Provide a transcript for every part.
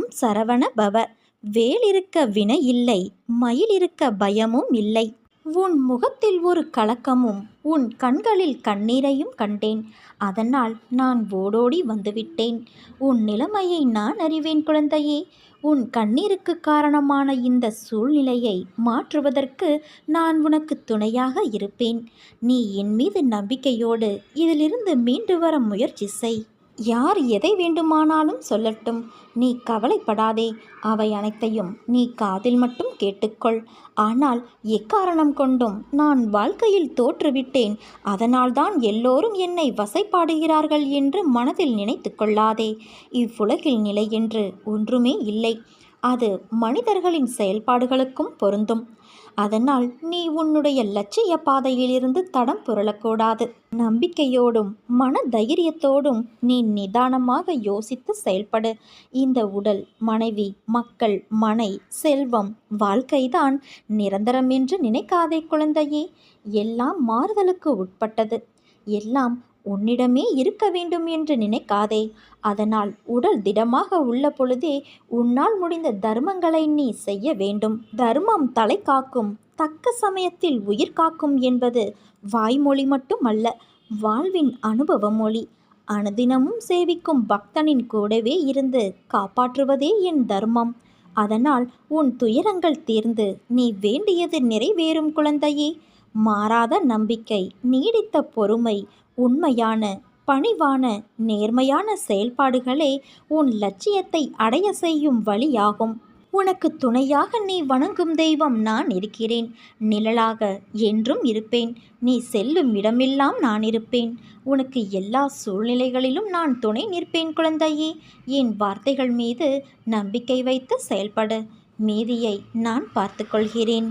ஓம் சரவண பவ. வேலிருக்க வினை இல்லை மயில் இருக்க பயமும் இல்லை. உன் முகத்தில் ஒரு கலக்கமும் உன் கண்களில் கண்ணீரையும் கண்டேன். அதனால் நான் ஓடோடி வந்துவிட்டேன். உன் நிலைமையை நான் அறிவேன் குழந்தையே. உன் கண்ணீருக்கு காரணமான இந்த சூழ்நிலையை மாற்றுவதற்கு நான் உனக்கு துணையாக இருப்பேன். நீ என் மீது நம்பிக்கையோடு இதிலிருந்து மீண்டு வர முயற்சி செய். யார் எதை வேண்டுமானாலும் சொல்லட்டும். நீ கவலைப்படாதே. அவை அனைத்தையும் நீ காதில் மட்டும் கேட்டுக்கொள். ஆனால் எக்காரணம் கொண்டும் நான் வாழ்க்கையில் தோற்றுவிட்டேன். அதனால்தான் எல்லோரும் என்னை வசைப்பாடுகிறார்கள் என்று மனதில் நினைத்து கொள்ளாதே. இவ்வுலகில் நிலை என்று ஒன்றுமே இல்லை. அது மனிதர்களின் செயல்பாடுகளுக்கும் பொருந்தும். அதனால் நீ உன்னுடைய லட்சிய பாதையிலிருந்து தடம் புரளக்கூடாது. நம்பிக்கையோடும் மன தைரியத்தோடும் நீ நிதானமாக யோசித்து செயல்படு. இந்த உடல் மனைவி மக்கள் மனை செல்வம் வாழ்க்கைதான் நிரந்தரம் என்று நினைக்காதே குழந்தையே. எல்லாம் மாறுதலுக்கு உட்பட்டது. எல்லாம் உன்னிடமே இருக்க வேண்டும் என்று நினைக்காதே. அதனால் உடல் திடமாக உள்ள பொழுதே உன்னால் முடிந்த தர்மங்களை நீ செய்ய வேண்டும். தர்மம் தலை காக்கும் தக்க சமயத்தில் உயிர் காக்கும் என்பது வாய்மொழி மட்டுமல்ல வாழ்வின் அனுபவ மொழி. அனுதினமும் சேவிக்கும் பக்தனின் கூடவே இருந்து காப்பாற்றுவதே என் தர்மம். அதனால் உன் துயரங்கள் தீர்ந்து நீ வேண்டியது நிறைவேறும் குழந்தையே. மாறாத நம்பிக்கை நீடித்த பொறுமை உண்மையான பணிவான நேர்மையான செயல்பாடுகளே உன் லட்சியத்தை அடைய செய்யும் வழியாகும். உனக்கு துணையாக நீ வணங்கும் தெய்வம் நான் இருக்கிறேன். நிழலாக என்றும் இருப்பேன். நீ செல்லும் இடமெல்லாம் நான் இருப்பேன். உனக்கு எல்லா சூழ்நிலைகளிலும் நான் துணை நிற்பேன் குழந்தையே. என் வார்த்தைகள் மீது நம்பிக்கை வைத்து செயல்படு. மீதியை நான் பார்த்துக்கொள்கிறேன்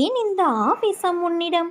ஏன் இந்த ஆவேசம் உன்னிடம்?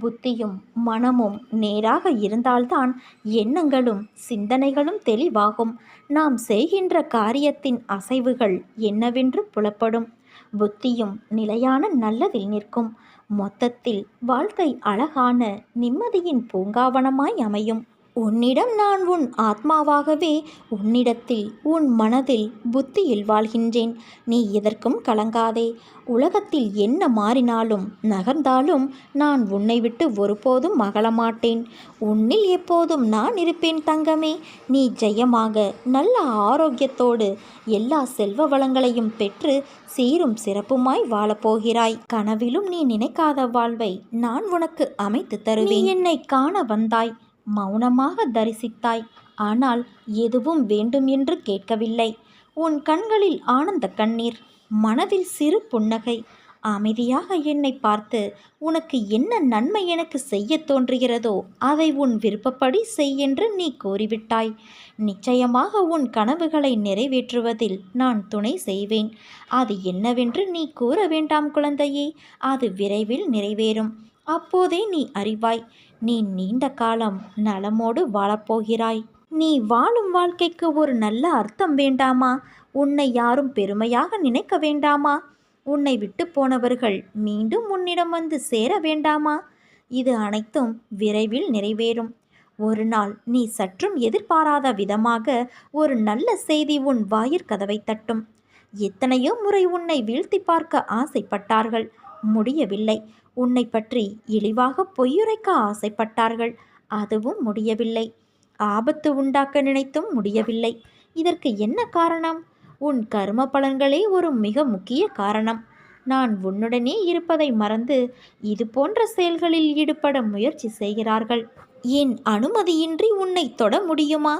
புத்தியும் மனமும் நேராக இருந்தால்தான் எண்ணங்களும் சிந்தனைகளும் தெளிவாகும். நாம் செய்கின்ற காரியத்தின் அசைவுகள் என்னவென்று புலப்படும். புத்தியும் நிலையான நல்லதில் நிற்கும். மொத்தத்தில் வாழ்க்கை அழகான நிம்மதியின் பூங்காவனமாய் அமையும். உன்னிடம் நான் உன் ஆத்மாவாகவே உன்னிடத்தில் உன் மனதில் புத்தியில் வாழ்கின்றேன். நீ எதற்கும் கலங்காதே. உலகத்தில் என்ன மாறினாலும் நகர்ந்தாலும் நான் உன்னை விட்டு ஒருபோதும் மகளமாட்டேன் உன்னில் எப்போதும் நான் இருப்பேன் தங்கமே. நீ ஜெயமாக நல்ல ஆரோக்கியத்தோடு எல்லா செல்வ வளங்களையும் பெற்று சீரும் சிறப்புமாய் வாழப்போகிறாய். கனவிலும் நீ நினைக்காத வாழ்வை நான் உனக்கு அமைத்து தருவேன். என்னை காண வந்தாய். மௌனமாக தரிசித்தாய். ஆனால் எதுவும் வேண்டும் என்று கேட்கவில்லை. உன் கண்களில் ஆனந்த கண்ணீர் மனதில் சிறு புன்னகை. அமைதியாக என்னை பார்த்து உனக்கு என்ன நன்மை எனக்கு செய்ய தோன்றுகிறதோ அதை உன் விருப்பப்படி செய் என்று நீ கூறிவிட்டாய். நிச்சயமாக உன் கனவுகளை நிறைவேற்றுவதில் நான் துணை செய்வேன். அது என்னவென்று நீ கூற வேண்டாம் குழந்தையே. அது விரைவில் நிறைவேறும். அப்போதே நீ அறிவாய். நீ நீண்ட காலம் நலமோடு வாழப்போகிறாய். நீ வாழும் வாழ்க்கைக்கு ஒரு நல்ல அர்த்தம் வேண்டாமா? உன்னை யாரும் பெருமையாக நினைக்க வேண்டாமா? உன்னை விட்டு போனவர்கள் மீண்டும் உன்னிடம் வந்து சேர வேண்டாமா? இது அனைத்தும் விரைவில் நிறைவேறும். ஒரு நாள் நீ சற்றும் எதிர்பாராத விதமாக ஒரு நல்ல செய்தி உன் வாயிற்கதவை தட்டும். எத்தனையோ முறை உன்னை வீழ்த்தி பார்க்க ஆசைப்பட்டார்கள். முடியவில்லை. உன்னை பற்றி இழிவாக பொய்யுரைக்க ஆசைப்பட்டார்கள். அதுவும் முடியவில்லை. ஆபத்து உண்டாக்க நினைத்தும் முடியவில்லை. இதற்கு என்ன காரணம்? உன் கர்ம பலன்களே ஒரு மிக முக்கிய காரணம். நான் உன்னுடனே இருப்பதை மறந்து இது போன்ற செயல்களில் ஈடுபட முயற்சி செய்கிறார்கள். என் அனுமதியின்றி உன்னை தொட முடியுமா?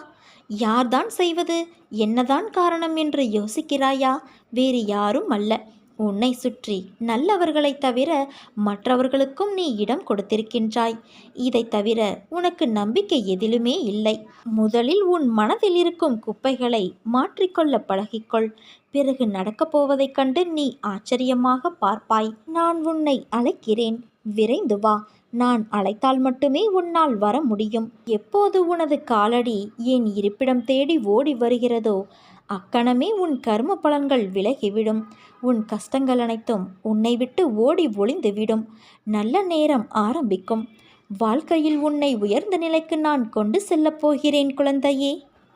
யார்தான் செய்வது? என்னதான் காரணம் என்று யோசிக்கிறாயா? வேறு யாரும் அல்ல. உன்னை சுற்றி நல்லவர்களைத் தவிர மற்றவர்களுக்கும் நீ இடம் கொடுத்திருக்கின்றாய். இதை தவிர உனக்கு நம்பிக்கை எதிலுமே இல்லை. முதலில் உன் மனதில் இருக்கும் குப்பைகளை மாற்றிக்கொள்ள பழகிக்கொள். பிறகு நடக்கப் போவதைக் கண்டு நீ ஆச்சரியமாக பார்ப்பாய். நான் உன்னை அழைக்கிறேன். விரைந்து வா. நான் அழைத்தால் மட்டுமே உன்னால் வர முடியும். எப்போது உனது காலடி என் இருப்பிடம் தேடி ஓடி வருகிறதோ அக்கணமே உன் கர்ம பலன்கள் விலகிவிடும். உன் கஷ்டங்கள் அனைத்தும் உன்னை விட்டு ஓடி ஒளிந்துவிடும். நல்ல நேரம் ஆரம்பிக்கும். வாழ்க்கையில் உன்னை உயர்ந்த நிலைக்கு நான் கொண்டு செல்லப் போகிறேன் குழந்தையே.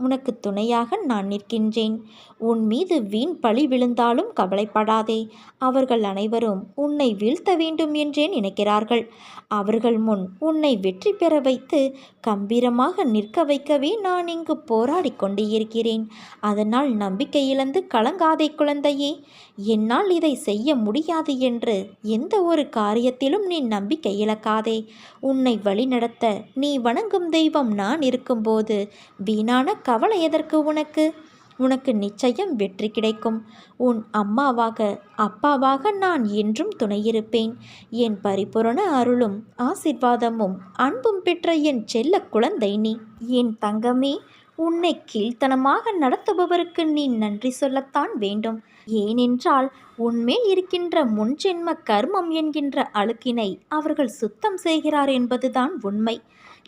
உனக்கு துணையாக நான் நிற்கின்றேன். உன் மீது வீண் பழி விழுந்தாலும் கவலைப்படாதே. அவர்கள் அனைவரும் உன்னை வீழ்த்த வேண்டும் என்றே நினைக்கிறார்கள். அவர்கள் முன் உன்னை வெற்றி பெற வைத்து கம்பீரமாக நிற்க வைக்கவே நான் இங்கு போராடி கொண்டு இருக்கிறேன் அதனால் நம்பிக்கை இழந்து கலங்காதே குழந்தையே. என்னால் இதை செய்ய முடியாது என்று எந்த ஒரு காரியத்திலும் நீ நம்பிக்கை இழக்காதே. உன்னை வழிநடத்த நீ வணங்கும் தெய்வம் நான் இருக்கும்போது வீணான கவலை எதற்கு உனக்கு? உனக்கு நிச்சயம் வெற்றி கிடைக்கும். உன் அம்மாவாக அப்பாவாக நான் என்றும் துணையிருப்பேன். என் பரிபூரண அருளும் ஆசிர்வாதமும் அன்பும் பெற்ற என் செல்ல குழந்தை நீ. என் தங்கமே உன்னை கீழ்த்தனமாக நடத்துபவருக்கு நீ நன்றி சொல்லத்தான் வேண்டும். ஏனென்றால் உன்மேல் இருக்கின்ற முன்ஜென்ம கர்மம் என்கின்ற அழுக்கினை அவர்கள் சுத்தம் செய்கிறார் என்பதுதான் உண்மை.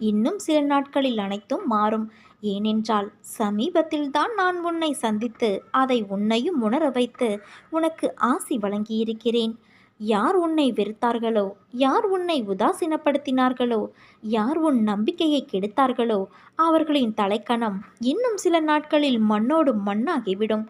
இன்னும் சில நாட்களில் அனைத்தும் மாறும். ஏனென்றால் சமீபத்தில்தான் நான் உன்னை சந்தித்து அதை உன்னையும் உணர வைத்து உனக்கு ஆசி வழங்கியிருக்கிறேன். யார் உன்னை வெறுத்தார்களோ யார் உன்னை உதாசீனப்படுத்தினார்களோ யார் உன் நம்பிக்கையை கெடுத்தார்களோ அவர்களின் தலைக்கணம் இன்னும் சில நாட்களில் மண்ணோடு மண்ணாகிவிடும்.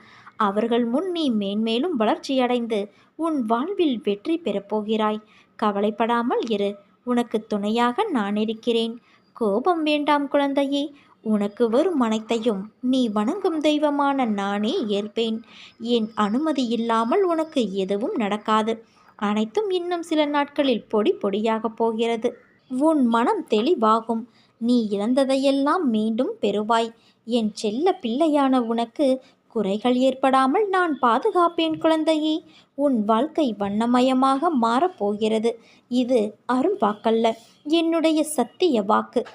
அவர்கள் முன் நீ மேன்மேலும் வளர்ச்சியடைந்து உன் வாழ்வில் வெற்றி பெறப்போகிறாய் கவலைப்படாமல் இரு உனக்கு துணையாக நான் இருக்கிறேன் கோபம் வேண்டாம் குழந்தையே உனக்கு வரும் அனைத்தையும் நீ வணங்கும் தெய்வமான நானே ஏற்பேன். என் அனுமதி இல்லாமல் உனக்கு எதுவும் நடக்காது. அனைத்தும் இன்னும் சில நாட்களில் பொடி பொடியாகப் போகிறது. உன் மனம் தெளிவாகும். நீ இழந்ததையெல்லாம் மீண்டும் பெறுவாய். என் செல்ல பிள்ளையான உனக்கு குறைகள் ஏற்படாமல் நான் பாதுகாப்பேன் குழந்தையே. உன் வாழ்க்கை வண்ணமயமாக மாறப்போகிறது இது அருள் வாக்கல்ல என்னுடைய சத்திய வாக்கு.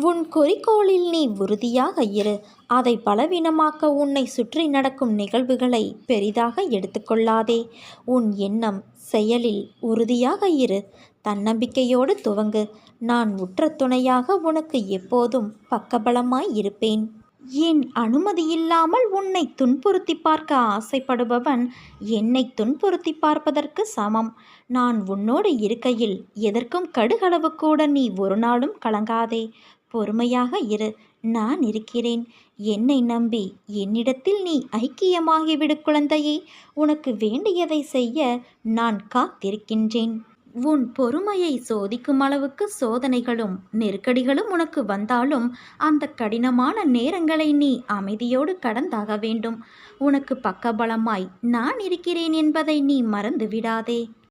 உன் குறிக்கோளில் நீ உறுதியாக இரு. அதை பலவீனமாக்க உன்னை சுற்றி நடக்கும் நிகழ்வுகளை பெரிதாக எடுத்துக்கொள்ளாதே. உன் எண்ணம் செயலில் உறுதியாக இரு. தன்னம்பிக்கையோடு துவங்கு. நான் உற்ற துணையாக உனக்கு எப்போதும் பக்கபலமாய் இருப்பேன். என் அனுமதியில்லாமல் உன்னை துன்புறுத்தி பார்க்க ஆசைப்படுபவன் என்னை துன்புறுத்தி பார்ப்பதற்கு சமம். நான் உன்னோடு இருக்கையில் எதற்கும் கடுகளவு கூட நீ ஒரு நாளும் கலங்காதே. பொறுமையாக இரு நான் இருக்கிறேன். என்னை நம்பி என்னிடத்தில் நீ ஐக்கியமாகிவிடு குழந்தையே. உனக்கு வேண்டியதை செய்ய நான் காத்திருக்கின்றேன். உன் பொறுமையை சோதிக்கும் அளவுக்கு சோதனைகளும் நெருக்கடிகளும் உனக்கு வந்தாலும் அந்த கடினமான நேரங்களை நீ அமைதியோடு கடந்தாக வேண்டும். உனக்கு பக்கபலமாய் நான் இருக்கிறேன் என்பதை நீ மறந்து விடாதே